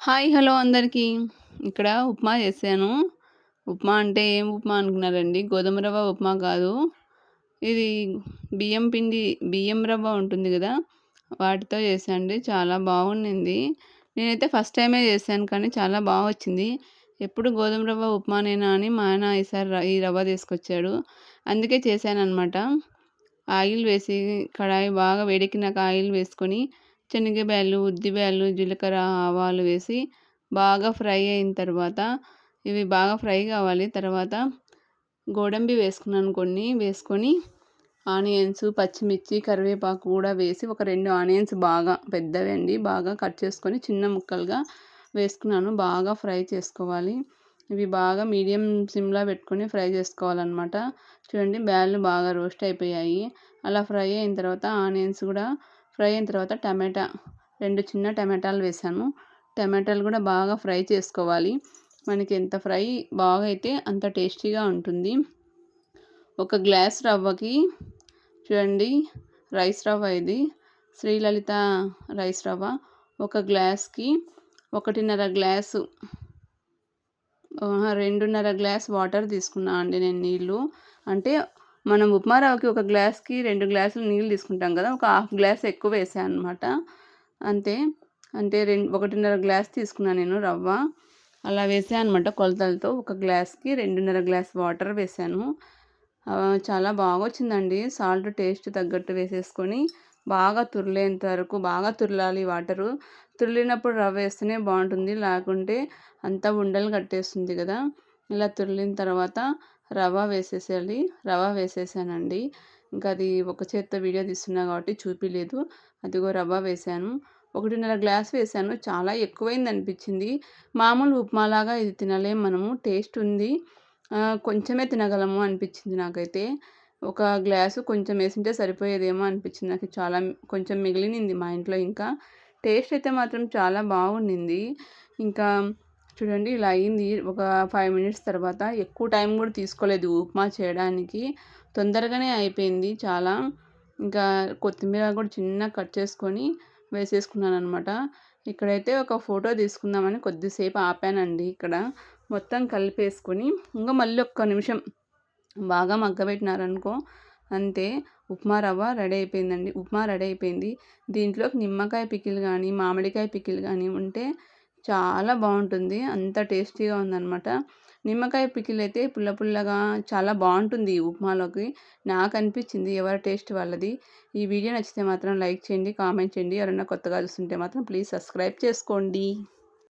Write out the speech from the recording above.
Hi hello అందరికీ. ఇక్కడ ఉప్మా చేశాను. ఉప్మా అంటే ఏం ఉప్మా అనుకున్నారండి? గోధుమ రవ్వ ఉప్మా కాదు. ఇది బియ్యం పిండి బియ్యం రవ్వ ఉంటుంది కదా? వాటితో చేశాండి చాలా బాగుండింది. నేనైతే ఫస్ట్ టైమే చేశాను కానీ చాలా బాగా వచ్చింది. ఎప్పుడు గోధుమ రవ్వ ఉప్మానేనా అని మా ఆయన ఈసారి ఈ రవ్వ తీసుకొచ్చాడు. అందుకే చేశాను అనమాట ఆయిల్ వేసి కడాయి బాగా వేడెక్కినాక ఆయిల్ వేసుకొని శనగబ్యాళ్ళు ఉద్దిబ్యాలు జీలకర్ర ఆవాలు వేసి బాగా ఫ్రై అయిన తర్వాత ఇవి బాగా ఫ్రై కావాలి. తర్వాత గోడంబి వేసుకున్నాను కొన్ని. వేసుకొని ఆనియన్స్ పచ్చిమిర్చి కరివేపాకు కూడా వేసి ఒక రెండు ఆనియన్స్ బాగా పెద్దవి అండి. బాగా కట్ చేసుకొని చిన్న ముక్కలుగా వేసుకున్నాను. బాగా ఫ్రై చేసుకోవాలి. ఇవి బాగా మీడియం సిమ్లో పెట్టుకొని ఫ్రై చేసుకోవాలన్నమాట. చూడండి బ్యాళ్ళు బాగా రోస్ట్ అయిపోయాయి. అలా ఫ్రై అయిన తర్వాత ఆనియన్స్ కూడా ఫ్రై అయిన తర్వాత టమాటా రెండు చిన్న టమాటాలు వేసాను. టమాటాలు కూడా బాగా ఫ్రై చేసుకోవాలి. మనకి ఎంత ఫ్రై బాగా అయితే అంత టేస్టీగా ఉంటుంది. ఒక గ్లాస్ రవ్వకి చూడండి రైస్ రవ్వ ఇది శ్రీలలిత రైస్ రవ్వ. ఒక గ్లాస్కి ఒకటిన్నర గ్లాసు రెండున్నర గ్లాస్ వాటర్ తీసుకున్నా అండి నేను నీళ్ళు. అంటే మనం ఉప్మా రవ్వకి ఒక గ్లాస్కి రెండు గ్లాసులు నీళ్ళు తీసుకుంటాం కదా ఒక హాఫ్ గ్లాస్ ఎక్కువ వేసాను అనమాట అంతే అంటే రెండు ఒకటిన్నర గ్లాస్ తీసుకున్నాను నేను రవ్వ. అలా వేసాను అనమాట కొలతలతో. ఒక గ్లాస్కి రెండున్నర గ్లాస్ వాటర్ వేసాను. చాలా బాగా వచ్చిందండి. సాల్ట్ టేస్ట్ తగ్గట్టు వేసేసుకొని బాగా తుర్లేంత వరకు బాగా తురలాలి వాటరు. తురిలినప్పుడు రవ్వ వేస్తేనే బాగుంటుంది. లేకుంటే అంతా ఉండలు కట్టేస్తుంది కదా. ఇలా తురిలిన తర్వాత రవ్వ వేసేసేయాలి. రవ వేసేసానండి. ఇంకా అది ఒక చేత్తో వీడియో తీస్తున్నా కాబట్టి చూపించలేదు అదిగో రవ్వ వేసాను. ఒకటిన్నర గ్లాస్ వేసాను. చాలా ఎక్కువైంది అనిపించింది. మామూలు ఉప్మాలాగా ఇది తినలేం మనము. టేస్ట్ ఉంది. కొంచెమే తినగలము అనిపించింది నాకైతే. ఒక గ్లాసు కొంచెం వేసింటే సరిపోయేదేమో అనిపించింది నాకు. చాలా కొంచెం మిగిలినింది మా ఇంట్లో ఇంకా. టేస్ట్ అయితే మాత్రం చాలా బాగుండింది. ఇంకా చూడండి ఇలా అయింది. ఒక ఫైవ్ మినిట్స్ తర్వాత ఎక్కువ టైం కూడా తీసుకోలేదు ఉప్మా చేయడానికి. తొందరగానే అయిపోయింది చాలా. ఇంకా కొత్తిమీర కూడా చిన్న కట్ చేసుకొని వేసేసుకున్నాను అనమాట ఇక్కడైతే ఒక ఫోటో తీసుకుందామని కొద్దిసేపు ఆపానండి ఇక్కడ. మొత్తం కలిపేసుకొని ఇంకా మళ్ళీ ఒక్క నిమిషం బాగా మగ్గబెట్టినారనుకో అంతే. ఉప్మా రవ్వ రెడీ అయిపోయిందండి. ఉప్మా రెడీ అయిపోయింది. దీంట్లోకి నిమ్మకాయ పికిల్ కానీ మామిడికాయ పికిల్ కానీ ఉంటే చాలా బాగుంటుంది. అంత టేస్టీగా ఉందన్నమాట. నిమ్మకాయ పికిల్ అయితే పుల్ల పుల్లగా చాలా బాగుంటుంది ఈ ఉప్మాలోకి. నాకు అనిపించింది ఎవరి టేస్ట్ వాళ్ళది. ఈ వీడియో నచ్చితే మాత్రం లైక్ చేయండి కామెంట్ చేయండి. ఎవరైనా కొత్తగా చూస్తుంటే మాత్రం ప్లీజ్ సబ్స్క్రైబ్ చేసుకోండి.